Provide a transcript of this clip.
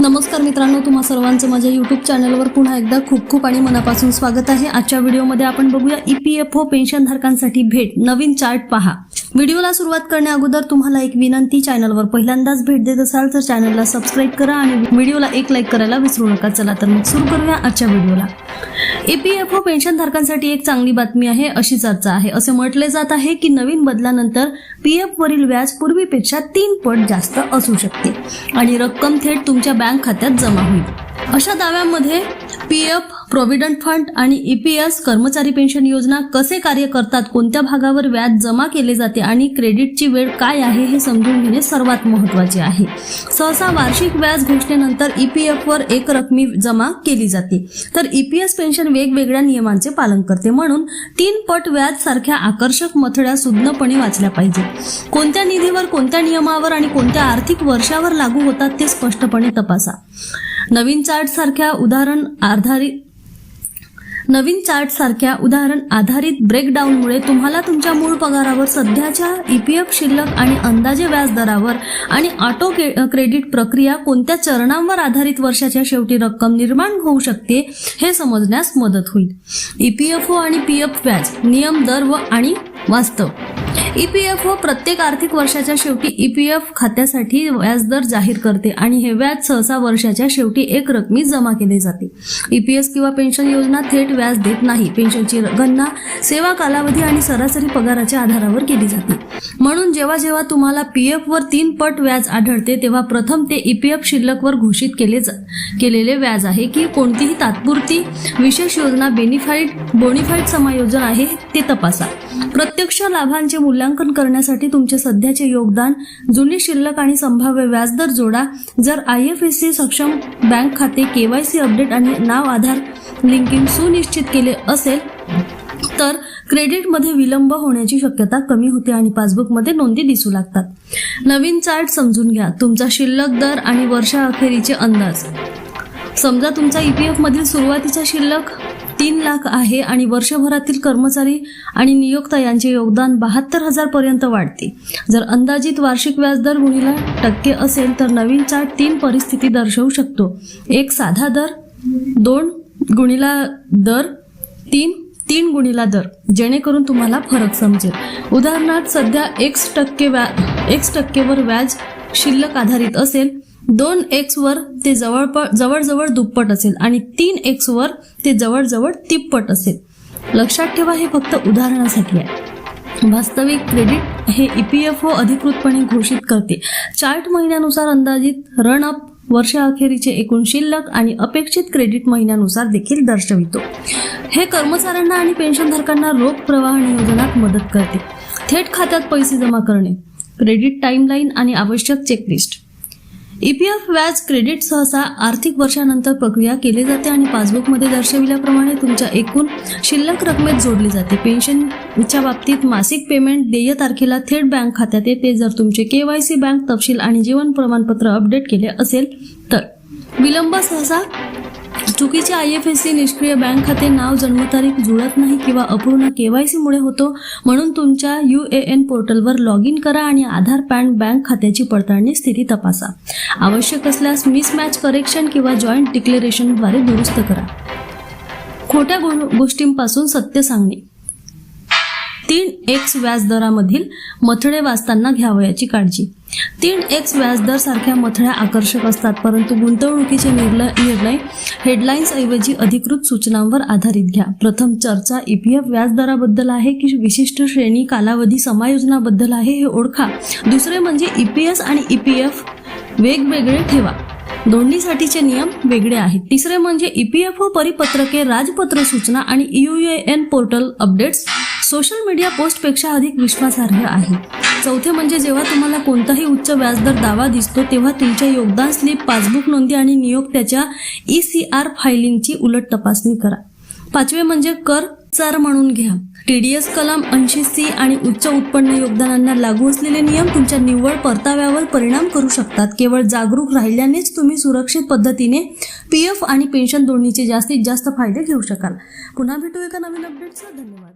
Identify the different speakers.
Speaker 1: नमस्कार मित्रांनो तुम्हा सर्वांचं माझ्या यूट्यूब चॅनलवर पुन्हा एकदा खूप खूप आणि मनापासून स्वागत आहे. आजच्या व्हिडिओमध्ये आपण बघूया ई पी एफ ओ पेन्शनधारकांसाठी भेट. नवीन चार्ट पहा. व्हिडिओला सुरुवात करण्या अगोदर तुम्हाला एक विनंती चॅनलवर पहिल्यांदाच भेट देत असाल तर चॅनलला सबस्क्राईब करा आणि व्हिडिओला एक लाईक करायला विसरू नका. चला तर मग सुरू करूया आजच्या व्हिडिओला. E ईपीएफओ पेन्शनधारकांसाठी एक चांगली बातमी आहे अशी चर्चा आहे. असे म्हटले जात आहे की नवीन बदलानंतर पीएफ वरील व्याज पूर्वीपेक्षा तीन पट जास्त असू शकते आणि रक्कम थेट तुमच्या बँक खात्यात जमा होईल. अशा दाव्यामध्ये पीएफ प्रॉव्हिडंट फंड आणि ईपीएस कर्मचारी पेन्शन योजना कसे कार्य करतात कोणत्या भागावर व्याज जमा केले जाते आणि क्रेडिटची वेळ काय आहे हे समजून घेणे सर्वात महत्त्वाचे आहे. सहसा वार्षिक व्याज घोषणेनंतर ईपीएफ वर एक रकमी जमा केली जाते. तर ईपीएस पेन्शन वेगवेगळ्या नियमांचे पालन करते. म्हणून तीन पट व्याज सारख्या आकर्षक मथळ्या सुज्ञपणे वाचल्या पाहिजे कोणत्या निधीवर कोणत्या नियमावर आणि कोणत्या आर्थिक वर्षावर लागू होतात ते स्पष्टपणे तपासा. नवीन चार्ट सारख्या उदाहरण आधारित नवीन चार्ट सारख्या उदाहरण आधारित ब्रेकडाऊनमुळे तुम्हाला तुमच्या मूळ पगारावर सध्याच्या ईपीएफ शिल्लक आणि अंदाजे व्याज दरावर आणि ऑटो के- क्रेडिट प्रक्रिया कोणत्या चरणांवर आधारित वर्षाच्या शेवटी रक्कम निर्माण होऊ शकते हे समजण्यास मदत होईल. ईपीएफओ आणि पीएफ व्याज नियम दर व आणि वास्तव. ई पी एफ ओ हो प्रत्येक आर्थिक वर्षाच्या शेवटी ई पी एफ खात्यासाठी व्याजदर जाहीर करते आणि हे व्याज सहसा वर्षाच्या शेवटी एक रकमी जमा केले जाते. ई पी एफ किंवा पेन्शन योजना थेट व्याज देत नाही. पेन्शनची गणना सेवा कालावधी आणि सरासरी पगाराच्या आधारावर केली जाते. म्हणून जेव्हा जेव्हा तुम्हाला पी वर तीन पट व्याज आढळते तेव्हा प्रथम ते ई पी एफ शिल्लकवर घोषित केले जा- केलेले व्याज आहे की कोणतीही तात्पुरती विशेष योजना बेनिफाईड बोनिफाईड समायोजन आहे ते तपासा. प्रत्यक्ष लाभांचे मूल्यांकन करण्यासाठी तुमचे सध्याचे योगदान जुनी शिल्लक आणि संभाव्य व्याजदर जोडा. जर आय एफ एस सी सक्षम बँक खाते केवायसी अपडेट आणि नाव आधार लिंकिंग सुनिश्चित केले असेल तर क्रेडिटमध्ये विलंब होण्याची शक्यता कमी होते आणि पासबुकमध्ये नोंदी दिसू लागतात. नवीन चार्ट समजून घ्या. तुमचा शिल्लक दर आणि वर्षाअखेरीचे अंदाज. समजा तुमचा पी एफमधील सुरुवातीचा शिल्लक तीन लाख आहे आणि वर्षभरातील कर्मचारी आणि नियोक्ता यांचे योगदान बहात्तर हजार पर्यंत वाढते. जर अंदाजित वार्षिक व्याजदर गुणीला टक्के असेल तर नवीन चार्ट तीन परिस्थिती दर्शवू शकतो. एक साधा दर दोन गुणीला दर तीन तीन गुणीला दर. जेणेकरून तुम्हाला फरक समजेल. उदाहरणार्थ सध्या एक्स टक्के व्या एक्स टक्केवर व्याज शिल्लक आधारित असेल दोन एक्स वर ते जवळप जवळजवळ दुप्पट असेल आणि तीन एक्स वर ते जवळजवळ तिप्पट असेल. लक्षात ठेवा हे फक्त उदाहरणासाठी आहे. वास्तविक क्रेडिट हे ईपीएफओ अधिकृतपणे घोषित करते. चार्ट महिन्यानुसार अंदाजित रन अप वर्षअखेरीचे एकूण शिल्लक आणि अपेक्षित क्रेडिट महिन्यानुसार देखील दर्शवितो. हे कर्मचाऱ्यांना आणि पेन्शनधारकांना रोख प्रवाह नियोजनात मदत करते. थेट खात्यात पैसे जमा करणे क्रेडिट टाईमलाईन आणि आवश्यक चेकलिस्ट ईपीएफ व्याज क्रेडिट सहसा आर्थिक वर्षानंतर प्रक्रिया केली जाते आणि पासबुकमध्ये दर्शविल्याप्रमाणे तुमच्या एकूण शिल्लक रकमेत जोडली जाते. पेन्शनच्या बाबतीत मासिक पेमेंट देय तारखेला थेट बँक खात्यात येते. जर तुमचे के वाय सी बँक तपशील आणि जीवन प्रमाणपत्र अपडेट केले असेल तर. विलंब सहसा चुकीचे आय एफ एस सी निष्क्रिय बँक खाते नाव जन्मतारीख जुळत नाही किंवा अपूर्ण केवायसी मुळे होतो म्हणून तुमच्या यू ए एन पोर्टलवर लॉग इन करा आणि आधार पॅन बँक खात्याची पडताळणी स्थिती तपासा. आवश्यक असल्यास मिसमॅच करेक्शन किंवा जॉईंट डिक्लेरेशनद्वारे दुरुस्त करा. खोट्या गो- गोष्टींपासून सत्य सांगणे. तीन एक्स व्याजदरामधील मथळे वाचताना घ्यावयाची काळजी. तीन एक्स व्याजदर सारख्या मथळ्या आकर्षक असतात परंतु गुंतवणुकीचे निर्णय निर्णय हेडलाईन्स ऐवजी अधिकृत सूचनांवर आधारित घ्या. प्रथम चर्चा ईपीएफ व्याजदराबद्दल आहे की विशिष्ट श्रेणी कालावधी समायोजनाबद्दल आहे हे ओळखा. दुसरे म्हणजे ईपीएस आणि ईपीएफ वेगवेगळे ठेवा. दोन्हीसाठीचे नियम वेगळे आहेत. तिसरे म्हणजे ईपीएफओ परिपत्रके राजपत्र सूचना आणि U A N portal updates social media पोस्टपेक्षा अधिक विश्वासार्ह आहे. चौथे म्हणजे जेव्हा तुम्हाला कोणताही उच्च व्याजदर दावा दिसतो तेव्हा तुमच्या योगदान स्लिप पासबुक नोंदी आणि नियोक्त्याच्या ई सी आर फायलिंगची उलट तपासणी करा. पाचवे म्हणजे कर चार म्हणून घ्या. टीडीएस कलम ऐंशी सी आणि उच्च उत्पन्न योगदानांना लागू असलेले नियम तुमच्या निव्वळ परताव्यावर परिणाम करू शकतात. केवळ जागरूक राहिल्यानेच तुम्ही सुरक्षित पद्धतीने पी एफ आणि पेन्शन दोन्हीचे जास्तीत जास्त फायदे घेऊ शकाल. पुन्हा भेटू एका नवीन अपडेटचा धन्यवाद.